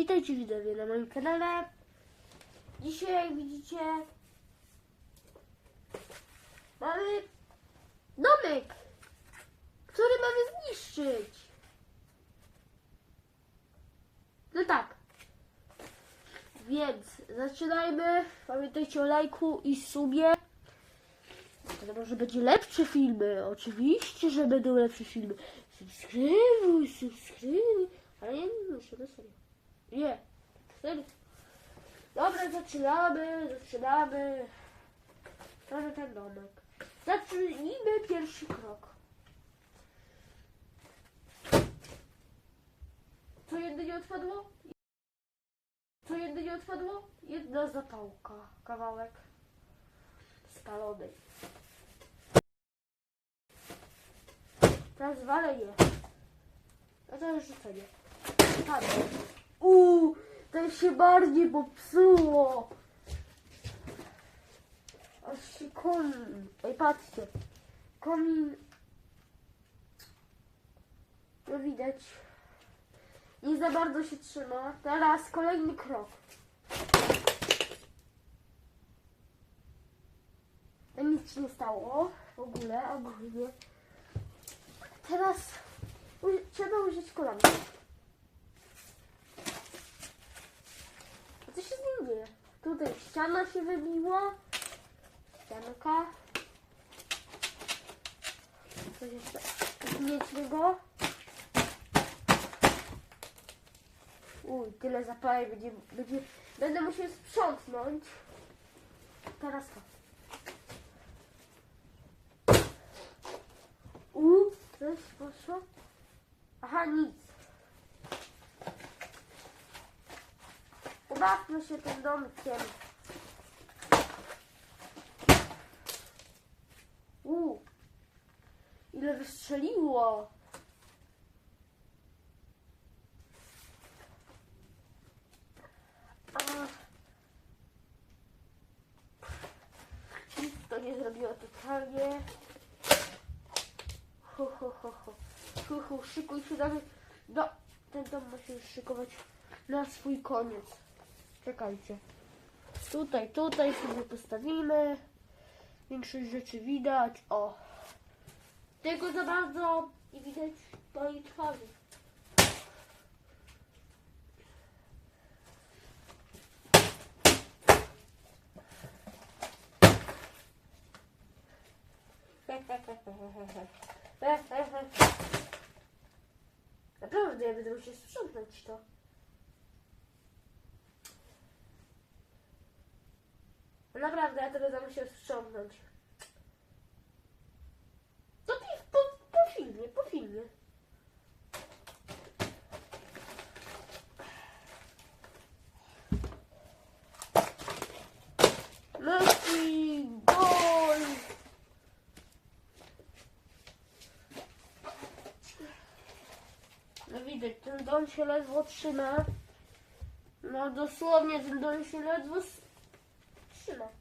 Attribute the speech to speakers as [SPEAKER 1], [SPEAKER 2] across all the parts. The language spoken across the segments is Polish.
[SPEAKER 1] Witajcie widzowie na moim kanale. Dzisiaj jak widzicie mamy domek, który mamy zniszczyć. No tak. Więc zaczynajmy. Pamiętajcie o lajku i subie. To może będzie lepsze filmy. Oczywiście, że będą lepsze filmy. Subskrybuj, subskrybuj. Ale ja nie muszę, na serio. Nie. Serio. Dobra, zaczynamy, zaczynamy. Może ten domek. Zacznijmy pierwszy krok. Co jedynie odpadło? Co jedynie odpadło? Jedna zapałka. Kawałek spalonej. Teraz walę je. A to już rzucenie. Padło. Uuu, to się bardziej popsuło. Aż się komin. Ej, patrzcie. Komin. No widać. Nie za bardzo się trzyma. Teraz kolejny krok. To nic się nie stało. W ogóle, ogólnie. Teraz trzeba użyć kolanki. Co się z nim dzieje? Tutaj ściana się wybiła. Ścianka. Coś jeszcze śmiesznego. Uj, tyle zapałek będzie, będzie, będę musiał sprzątnąć. Teraz to. U, coś poszło? Aha, nic. Pobawmy się tym domkiem. U, ile wystrzeliło. Nic to nie zrobiło totalnie. Ho, ho, ho, ho. Hu, hu, szykuj się dalej. No, ten dom ma się już szykować na swój koniec. Czekajcie. Tutaj, tutaj sobie postawimy. Większość rzeczy widać. O. Tego za bardzo nie widać mojej twarzy. Naprawdę, ja będę musiał sprzątnąć to. Naprawdę, ja to będę musiał sprzątnąć. To ty po, po filmie, po filmie. Messi, gol! No widać, ten dom się ledwo trzyma. No dosłownie ten dom się ledwo s- trzyma.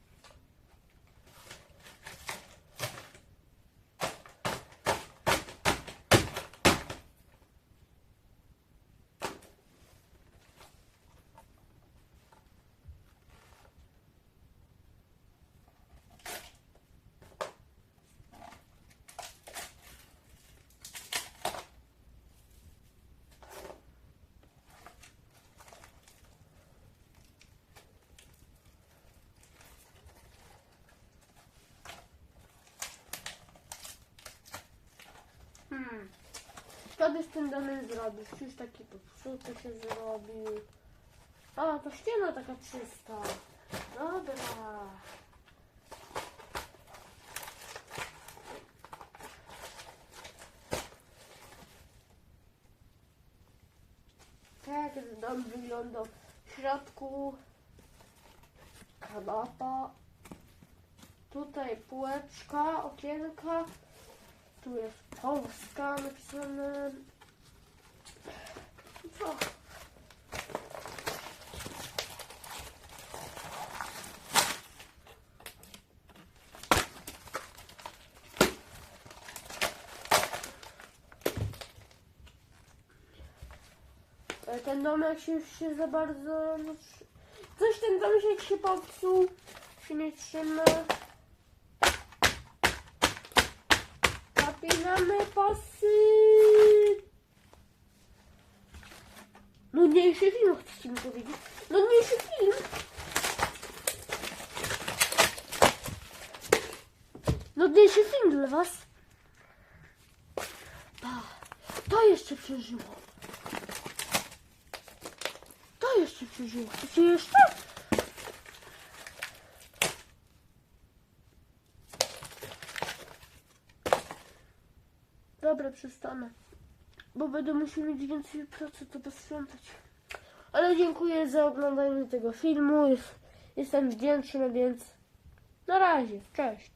[SPEAKER 1] By z tym domem zrobić? Już taki popsuty się zrobił. O, to ściana taka czysta. Dobra. Tak dom wyglądał w środku. Kanapa. Tutaj półeczka, okienka. Tu jest Polska napisane. Co? To ten domek się już się za bardzo... no, Coś ten domek się popsuł. Się nie trzyma. Napinamy pasy. Nudniejszy film, chcecie mi powiedzieć? Nudniejszy film. Nudniejszy film dla was. Pa, to jeszcze przeżyło. To jeszcze przeżyło. Chcecie jeszcze? Dobra, przestanę. Bo będę musiał mieć więcej pracy, to posprzątać. Ale dziękuję za oglądanie tego filmu. Jest- Jestem wdzięczny, więc na razie. Cześć.